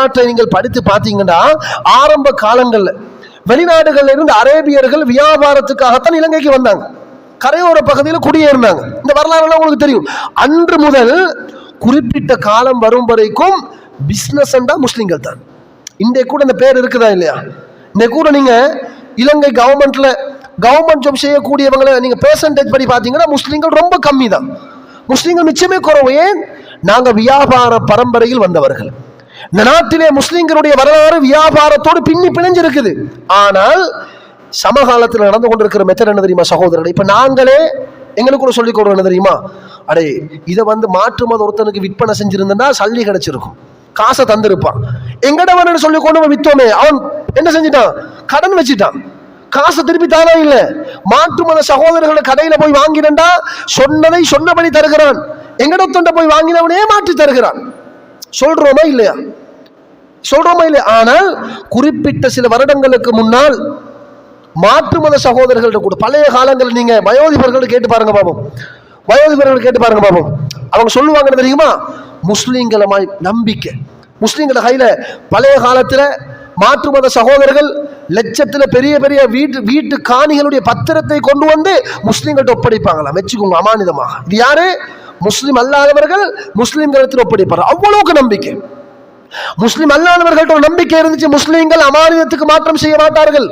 வரலாற்றை நீங்கள் படித்து பார்த்தீங்கன்னா ஆரம்ப காலங்கள்ல வெளிநாடுகளில் இருந்து அரேபியர்கள் வியாபாரத்துக்காகத்தான் இலங்கைக்கு வந்தாங்க. கரையோர பகுதியில் குடியேறினாங்க. இந்த வரலாறுலாம் உங்களுக்கு தெரியும். அன்று முதல் குறிப்பிட்ட காலம் வரும் வரைக்கும் பிஸ்னஸ் முஸ்லீம்கள் தான். இன்றைய கூட இந்த பேர் இருக்குதா இல்லையா? இன்றைய கூட நீங்க இலங்கை கவர்மெண்ட்ல கவர்மெண்ட் ஜாப் செய்யக்கூடியவங்களை நீங்க பெர்சன்டேஜ் படி பார்த்தீங்கன்னா முஸ்லீம்கள் ரொம்ப கம்மி தான் முஸ்லிம்கள் மிச்சமே குறவு. ஏன்? நாங்க வியாபார பரம்பரையில் வந்தவர்கள். இந்த நாட்டிலே முஸ்லிம்களுடைய வரலாறு வியாபாரத்தோடு பின்னி பிணைஞ்சிருக்குது. ஆனால் சமகாலத்தில் நடந்து கொண்டிருக்கிற மெத்தட் என்ன தெரியுமா சகோதரர் இப்போ நாங்களே எங்களுக்கு கூட சொல்லிக் கொடுறோம் என்ன தெரியுமா? அடே இதை வந்து மாற்று மத ஒருத்தனுக்கு விற்பனை செஞ்சிருந்தா சல்லி கிடைச்சிருக்கும். காசை தந்திருப்பான். எங்கட சொல்லி கொண்டு போய் வித்தோமே? அவன் என்ன செஞ்சிட்டான்? கடன் வச்சுட்டான். காசை திருப்பி தானே இல்லை. மாற்று மத சகோதரர்களை கடையில போய் வாங்கினண்டா சொன்னதை சொன்னபடி தருகிறான். எங்கட தொண்டை போய் வாங்கினவனே மாற்றி தருகிறான். சொல்றோமா இல்லையா? சொல்றோமா இல்லையா? ஆனால் குறிப்பிட்ட சில வருடங்களுக்கு முன்னால் மாற்று மத சகோதரர்கள்ட்ட கூட பழைய காலங்களில் நீங்க வயோதிபர்கள் கேட்டு பாருங்க பாபம். வயோதிபர்கள் கேட்டு பாருங்க பாபம். அவங்க சொல்லுவாங்க தெரியுமா? முஸ்லீம்களை நம்பிக்கை. முஸ்லீம்கள கையில பழைய காலத்துல மாற்று மத சகோதரர்கள் லட்சத்தில் பெரிய பெரிய வீட்டு வீட்டு காணிகளுடைய பத்திரத்தை கொண்டு வந்து முஸ்லீம்கள்ட்ட ஒப்படைப்பாங்களாம். வச்சுக்கோங்க அமானிதமாக. இது யாரு? முஸ்லீம் அல்லாதவர்கள் முஸ்லீம்களிடத்தில் ஒப்படைப்பார் அவ்வளவுக்கு நம்பிக்கை. முஸ்லீம் அல்லாதவர்கள்ட்ட ஒரு நம்பிக்கை இருந்துச்சு முஸ்லீம்கள் அமானியத்துக்கு மாற்றம் செய்ய மாட்டார்கள்.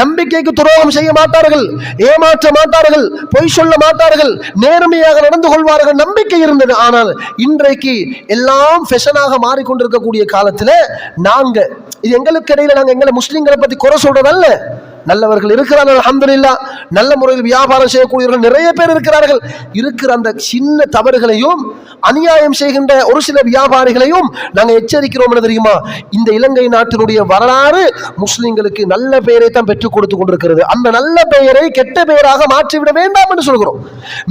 நம்பிக்கைக்கு துரோகம் செய்ய மாட்டார்கள். ஏமாற்ற மாட்டார்கள். பொய் சொல்ல மாட்டார்கள். நேர்மையாக நடந்து கொள்வார்கள். நம்பிக்கை இருந்தது. ஆனால் இன்றைக்கு எல்லாம் ஃபெஷனாக மாறிக்கொண்டிருக்கக்கூடிய காலத்தில் நாங்கள் இது எங்களுக்கு இடையில நாங்கள் எங்களை முஸ்லீம்களை பற்றி குறை சொல்றதல்ல. நல்லவர்கள் இருக்கிறார்கள் அல்ஹம்துலில்லாஹ். நல்ல முறையில் வியாபாரம் செய்யக்கூடியவர்கள் நிறைய பேர் இருக்கிறார்கள். இருக்கிற அந்த சின்ன தவறுகளையும் அநியாயம் செய்கின்ற ஒரு சில வியாபாரிகளையும் நாங்கள் எச்சரிக்கிறோம் என தெரியுமா? இந்த இலங்கை நாட்டினுடைய வரலாறு முஸ்லிம்களுக்கு நல்ல பெயரை தான் பெற்றுக் கொடுத்து கொண்டிருக்கிறது. அந்த நல்ல பெயரை கெட்ட பெயராக மாற்றிவிட வேண்டாம் என்று சொல்கிறோம்.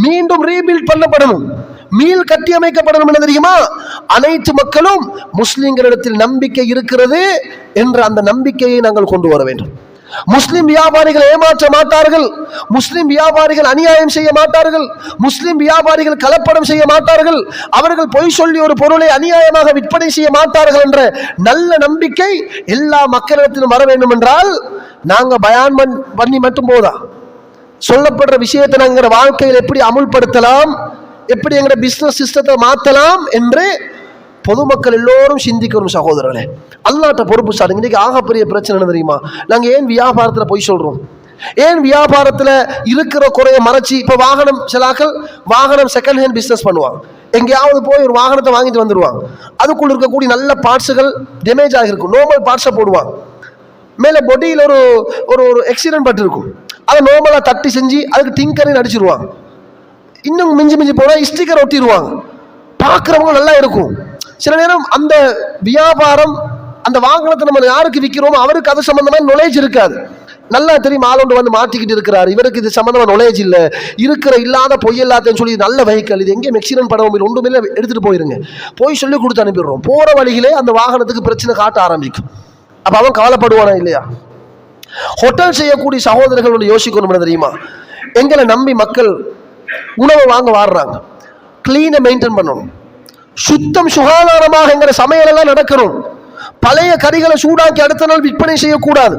மீண்டும் ரீபில்ட் பண்ணப்படணும். மீள் கட்டியமைக்கப்படணும் என தெரியுமா? அனைத்து மக்களும் முஸ்லிம்களிடத்தில் நம்பிக்கை இருக்கிறது என்ற அந்த நம்பிக்கையை நாங்கள் கொண்டு வர வேண்டும். முஸ்லிம் வியாபாரிகள் ஏமாற்ற மாட்டார்கள். முஸ்லிம் வியாபாரிகள் அநியாயம் செய்ய மாட்டார்கள். முஸ்லிம் வியாபாரிகள் கலப்படம் செய்ய மாட்டார்கள். அவர்கள் பொய் சொல்லி ஒரு பொருளை அநியாயமாக விற்பனை செய்ய மாட்டார்கள் என்ற நல்ல நம்பிக்கை எல்லா மக்களிடத்திலும் வர வேண்டும் என்றால் நாங்க பயான் பண்ணி மட்டும் போதா? சொல்லப்படுற விஷயத்தை நாங்கள் வாழ்க்கையில் எப்படி அமுல்படுத்தலாம்? எப்படி எங்களோட பிஸ்னஸ் சிஸ்டத்தை மாற்றலாம் என்று பொதுமக்கள் எல்லோரும் சிந்திக்கணும் சகோதரர்களே. அல்லாட்ட பொறுப்பு சார். இன்னைக்கு ஆகப்பெரிய பிரச்சனை என்ன தெரியுமா? நாங்கள் ஏன் வியாபாரத்தில் போய் சொல்கிறோம் ஏன் வியாபாரத்தில் இருக்கிற குறைய மறைச்சி இப்போ வாகனம் சிலாக்கள் வாகனம் செகண்ட் ஹேண்ட் பிஸ்னஸ் பண்ணுவாங்க. எங்கேயாவது போய் ஒரு வாகனத்தை வாங்கிட்டு வந்துடுவாங்க அதுக்குள்ள இருக்கக்கூடிய நல்ல பார்ட்ஸுகள் டேமேஜ் ஆகிருக்கும். நார்மல் பார்ட்ஸை போடுவாங்க. மேலே பொடியில் ஒரு ஒரு ஒரு எக்ஸிடென்ட் பட்டிருக்கும் அதை நார்மலாக தட்டி செஞ்சு அதுக்கு டிங்கரையும் அடிச்சிருவாங்க. இன்னும் மிஞ்சி மிஞ்சி போனால் ஸ்டிக்கர் ஒட்டிடுவாங்க பார்க்குறவங்க நல்லா இருக்கும். சில நேரம் அந்த வியாபாரம் அந்த வாகனத்தை நம்ம யாருக்கு விற்கிறோமோ அவருக்கு அது சம்மந்தமாக நுழைஜ் இருக்காது. நல்லா தெரியும் ஆளுண்டு வந்து மாட்டிக்கிட்டு இருக்கிறார். இவருக்கு இது சம்மந்தமாக நுழைஜ் இல்லை. இருக்கிற இல்லாத பொய் எல்லாத்தையும் சொல்லி நல்ல வெஹிக்கல் இது எங்கேயும் எக்ஸிடென்ட் படம் ஒன்றுமே எடுத்துகிட்டு போயிருங்க. போய் சொல்லி கொடுத்து அனுப்பிடுறோம். போகிற வழியிலே அந்த வாகனத்துக்கு பிரச்சனை காட்ட ஆரம்பிக்கும். அப்போ அவன் கவலைப்படுவானா இல்லையா? ஹோட்டல் செய்யக்கூடிய சகோதரர்கள் ஒன்று யோசிக்கணும் தெரியுமா? எங்களை நம்பி மக்கள் உணவை வாங்க வாடுறாங்க. க்ளீனை மெயின்டைன் பண்ணணும். சுத்தம் சுகாதாரமாக எங்கிற சமையலெல்லாம் நடக்கணும் பழைய கறிகளை சூடாக்கி அடுத்த நாள் விற்பனை செய்யக்கூடாது.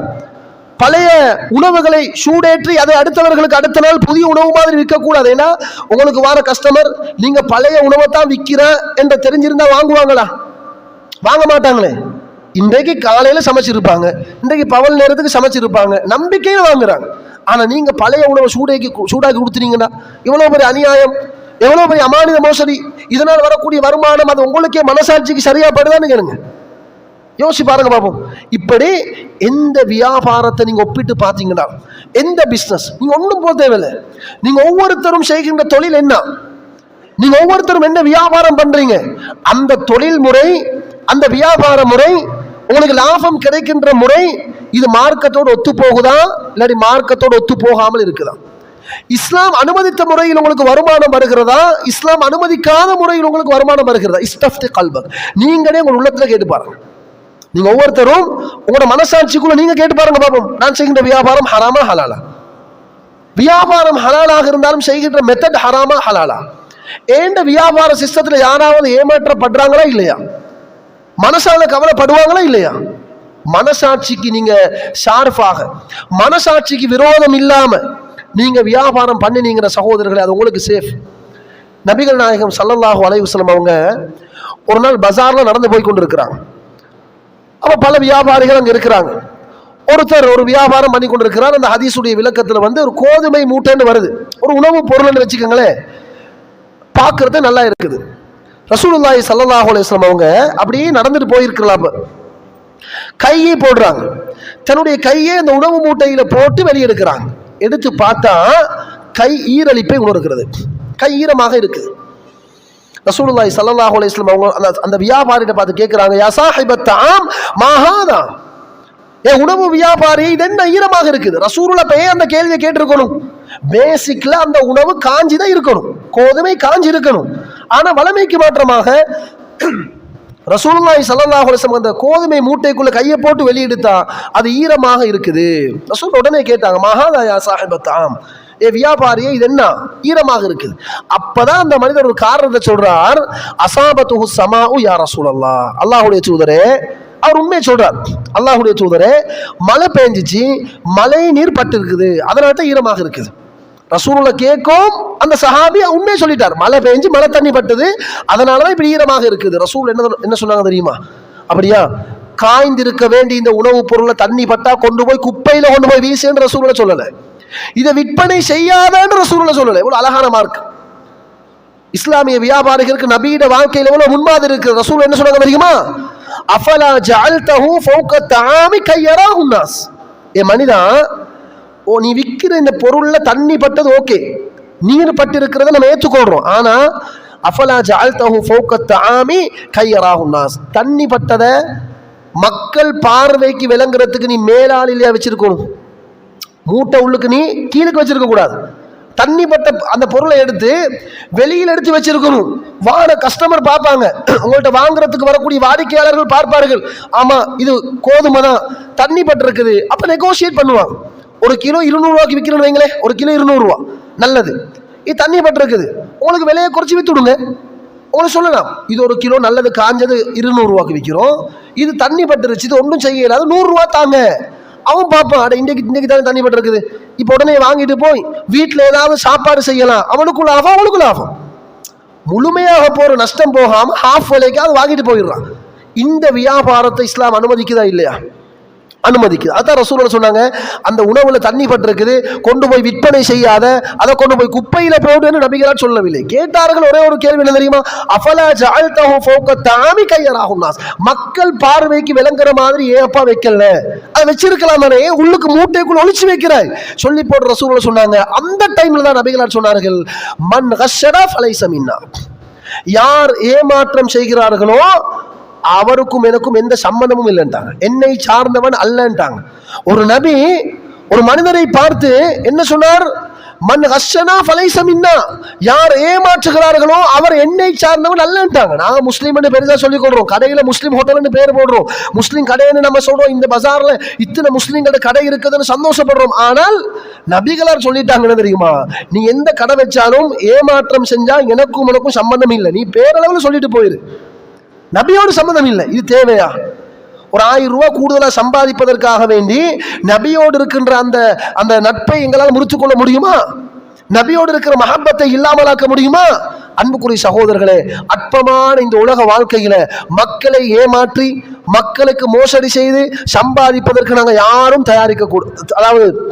பழைய உணவுகளை சூடேற்றி அதை அடுத்தவர்களுக்கு அடுத்த நாள் புதிய உணவு மாதிரி விற்கக்கூடாது. ஏன்னா உங்களுக்கு வர கஸ்டமர் நீங்கள் பழைய உணவை தான் விற்கிற என்று தெரிஞ்சிருந்தா வாங்குவாங்களா? வாங்க மாட்டாங்களே. இன்றைக்கு காலையில் சமைச்சிருப்பாங்க. இன்றைக்கு பவல் நேரத்துக்கு சமைச்சிருப்பாங்க. நம்பிக்கையில் வாங்குறாங்க. ஆனால் நீங்கள் பழைய உணவை சூடாக்கி சூடாக்கி கொடுத்துனீங்கன்னா இவ்வளோ பெரிய அநியாயம்? எவ்வளோ பெரிய அமானித மோசடி? இதனால் வரக்கூடிய வருமானம் அது உங்களுக்கே மனசாட்சிக்கு சரியா படுதான்னு கேளுங்க. யோசிச்சு பாருங்க பார்ப்போம் இப்படி எந்த வியாபாரத்தை நீங்கள் ஒப்பிட்டு பார்த்தீங்கன்னா எந்த பிஸ்னஸ் நீங்கள் ஒன்றும் போக தேவையில்லை. நீங்கள் ஒவ்வொருத்தரும் செய்கின்ற தொழில் என்ன? நீங்கள் ஒவ்வொருத்தரும் என்ன வியாபாரம் பண்ணுறீங்க அந்த தொழில் முறை அந்த வியாபார முறை உங்களுக்கு லாபம் கிடைக்கின்ற முறை இது மார்க்கத்தோடு ஒத்து போகுதா இல்லாட்டி மார்க்கத்தோடு ஒத்து போகாமல் இருக்குதா? இஸ்லாம் அனுமதித்த முறையில் உங்களுக்கு வருமானம் வருகிறதா? இஸ்லாம் அனுமதிக்காத முறையில் உங்களுக்கு வருமானம் வருகிறதா? இஸ்டஃப்தி கல்பக். நீங்களே உங்கள் உள்ளத்தில் கேட்டு பாருங்க. நீங்க ஒவ்வொருத்தரும் உங்களோட மனசாட்சிக்குள்ள நீங்க கேட்டு பாருங்க பாப்போம். நான் செய்கின்ற வியாபாரம் ஹராமா ஹலாலா? வியாபாரம் ஹலாலாக இருந்தாலும் செய்கின்ற மெத்தட் ஹராமா ஹலாலா? ஏண்ட வியாபார சிஸ்டத்துல யாராவது ஏமாற்றப்படுறாங்களா இல்லையா? மனசால கவலைப்படுவாங்களா இல்லையா? மனசாட்சிக்கு நீங்க ஷார்ஃபாக மனசாட்சிக்கு விரோதம் இல்லாம நீங்கள் வியாபாரம் பண்ணினீங்கிற சகோதரர்களே அது உங்களுக்கு சேஃப் நபிகள் நாயகம் சல்லல்லாஹு அலைஹி அவங்க ஒரு நாள் பஜாரில் நடந்து போய் கொண்டிருக்கிறாங்க. அப்போ பல வியாபாரிகள் அங்கே இருக்கிறாங்க. ஒருத்தர் ஒரு வியாபாரம் பண்ணி கொண்டிருக்கிறார். அந்த ஹதீஸுடைய விளக்கத்தில் வந்து ஒரு கோதுமை மூட்டைன்னு வருது. ஒரு உணவு பொருள்னு வச்சுக்கோங்களேன். பார்க்குறது நல்லா இருக்குது. ரசூலுல்லாய் ஸல்லல்லாஹு அலைஹி அவங்க அப்படியே நடந்துட்டு போயிருக்கலாம் கையை போடுறாங்க. தன்னுடைய கையை அந்த உணவு மூட்டையில் போட்டு வெளியெடுக்கிறாங்க. எடுத்து பார்த்தா கை ஈரலிப்பை உணர்கிறது. கை ஈரமாக இருக்குது. ரசூலுல்லாய் சல்லாஹ் அலைஹி அவங்க அந்த அந்த வியாபாரியிட்ட பார்த்து கேட்குறாங்க யா சாஹிபத்தாம் மாஹாதா ஏ உணவு வியாபாரி இது என்ன ஈரமாக இருக்குது? ரசூருல பெயர் அந்த கேள்வியை கேட்டிருக்கணும்? பேசிக்ல அந்த உணவு காஞ்சி தான் இருக்கணும். கோதுமை காஞ்சி இருக்கணும் ஆனால் வளமைக்கு மாற்றமாக ரசூலுல்லாய் ஸல்லல்லாஹு அலைஹி அந்த கோதுமை மூட்டைக்குள்ள கையை போட்டு வெளியெடுத்தா அது ஈரமாக இருக்குது. ரசூல் உடனே கேட்டாங்க மகாதாயா சாஹிபத்தாம் ஏ வியாபாரியே இது என்ன? ஈரமாக இருக்குது. அப்பதான் அந்த மனிதர் ஒரு காரணத்தை சொல்றார் சமா உ யா ரசூலல்லாஹ். அல்லாஹுடைய தூதரே அவர் உண்மையை சொல்றார். அல்லாஹுடைய தூதரே மழை பெஞ்சிச்சு மழை நீர் பட்டு இருக்குது அதனால தான் ஈரமாக இருக்குது. ரசூலுள்ள கேட்கும் அந்த சஹாபி உண்மையை சொல்லிட்டார். மழை பெஞ்சு மழை தண்ணி பட்டது அதனால தான் இப்படி ஈரமாக இருக்குது. ரசூல் என்ன என்ன சொன்னாங்க தெரியுமா? அப்படியா? காய்ந்திருக்க வேண்டிய இந்த உணவுப் பொருளை தண்ணி பட்டா கொண்டு போய் குப்பையில கொண்டு போய் வீசுன்னு ரசூலில் சொல்லலை. இதை விற்பனை செய்யாதன்னு ரசூலில் சொல்லலை. இவ்வளோ அழகான மார்க் இஸ்லாமிய வியாபாரிகளுக்கு நபீட வாழ்க்கையில் எவ்வளோ முன்மாதிரி இருக்கு ரசூல் என்ன சொன்னாங்க தெரியுமா? அஃபலா ஜஅல்தஹு ஃபோக்க தாமி கையரா உன்னாஸ் ஏ மனிதா ஓ நீ விற்கிற இந்த பொருளில் தண்ணி பட்டது ஓகே. நீர் பட்டு இருக்கிறத நம்ம ஏற்றுக்கொள்றோம். ஆனால் அஃபலா ஜால்தஹு ஃபௌக ஆமி கையராகும் நாஸ் தண்ணி பட்டதை மக்கள் பார்வைக்கு விளங்குறதுக்கு நீ மேலாளிலையா வச்சுருக்கணும். மூட்டை உள்ளுக்கு நீ கீழுக்கு வச்சுருக்கக்கூடாது தண்ணி பட்ட அந்த பொருளை எடுத்து வெளியில் எடுத்து வச்சிருக்கணும். வாட கஸ்டமர் பார்ப்பாங்க. உங்கள்கிட்ட வாங்குறதுக்கு வரக்கூடிய வாடிக்கையாளர்கள் பார்ப்பார்கள். ஆமாம் இது கோதுமை தான். தண்ணி பட்டிருக்குது. அப்போ நெகோசியேட் பண்ணுவாங்க ஒரு கிலோ இருநூறுவாக்கு விற்கிறோன்னு வைங்களேன் ஒரு கிலோ இருநூறுவா. நல்லது. இது தண்ணி பட்டிருக்குது உங்களுக்கு விலையை குறைச்சி விற்று விடுங்க. உங்களுக்கு சொல்லலாம். இது ஒரு கிலோ நல்லது காஞ்சது இருநூறுவாக்கு விற்கிறோம் இது தண்ணி பட்டுருச்சு இது ஒன்றும் செய்ய இல்லாத நூறுரூவா தாங்க. அவன் பார்ப்பான் அட இன்றைக்கு இன்றைக்கு தானே தண்ணி பட்டிருக்குது இப்போ உடனே வாங்கிட்டு போய் வீட்டில் ஏதாவது சாப்பாடு செய்யலாம். அவனுக்கும் லாபம் அவனுக்கும் லாபம். முழுமையாக போகிற நஷ்டம் போகாமல் ஹாஃப் விலைக்கு அது வாங்கிட்டு போயிடுறான். இந்த வியாபாரத்தை இஸ்லாம் அனுமதிக்குதா இல்லையா? அனுமதிக்குது. அதான் ரசூலர் சொன்னாங்க அந்த உணவுல தண்ணி பட்டிருக்குது கொண்டு போய் விற்பனை செய்யாத அதை கொண்டு போய் குப்பையில போடுன்னு நபிகளால் சொல்லவில்லை. கேட்டார்கள் ஒரே ஒரு கேள்வி என்ன தெரியுமா? அஃபலா ஜஅல்தஹு ஃபௌக தாமி கையராகும் நாஸ் மக்கள் பார்வைக்கு விளங்குற மாதிரி ஏன் அப்பா வைக்கல அதை வச்சிருக்கலாம் தானே உள்ளுக்கு மூட்டைக்குள் ஒழிச்சு வைக்கிறாய். சொல்லி போடுற ரசூலர் சொன்னாங்க. அந்த டைம்ல தான் நபிகளார் சொன்னார்கள் மண் ஹஷரா ஃபலைசமின்னா யார் ஏமாற்றம் செய்கிறார்களோ அவருக்கும் எனக்கும் எந்த சம்பந்தமும் இல்லைன்ட்டாங்க. என்னை சார்ந்தவன் அல்லன்ட்டாங்க. ஒரு நபி ஒரு மனிதரை பார்த்து என்ன சொன்னார்? மண் ஹஸ்ஸனா ஃபலைசமின்னா யார் ஏமாற்றுகிறார்களோ அவர் என்னை சார்ந்தவன் அல்லன்ட்டாங்க. நாங்கள் முஸ்லீம்னு பெருசாக சொல்லிக் கொடுறோம் கடையில் முஸ்லீம் ஹோட்டல்னு பேர் போடுறோம். முஸ்லீம் கடைன்னு நம்ம சொல்கிறோம் இந்த பசாரில் இத்தனை முஸ்லீம்களோட கடை இருக்குதுன்னு சந்தோஷப்படுறோம். ஆனால் நபிகளார் சொல்லிட்டாங்கன்னு தெரியுமா? நீ எந்த கடை வச்சாலும் ஏமாற்றம் செஞ்சால் எனக்கும் உனக்கும் சம்பந்தம் இல்லை. நீ பேரளவில் சொல்லிட்டு போயிரு. நபியோடு சம்மந்தம் இல்லை. இது தேவையா? ஒரு ஆயிரம் ரூபா கூடுதலாக சம்பாதிப்பதற்காக வேண்டி நபியோடு இருக்கின்ற அந்த அந்த நட்பை எங்களால் முறித்து கொள்ள முடியுமா? நபியோடு இருக்கிற மகப்பத்தை இல்லாமலாக்க முடியுமா? அன்புக்குரிய சகோதரர்களே அற்பமான இந்த உலக வாழ்க்கையில மக்களை ஏமாற்றி மக்களுக்கு மோசடி செய்து சம்பாதிப்பதற்கு நாங்கள் யாரும் தயாரிக்க கூடாது அதாவது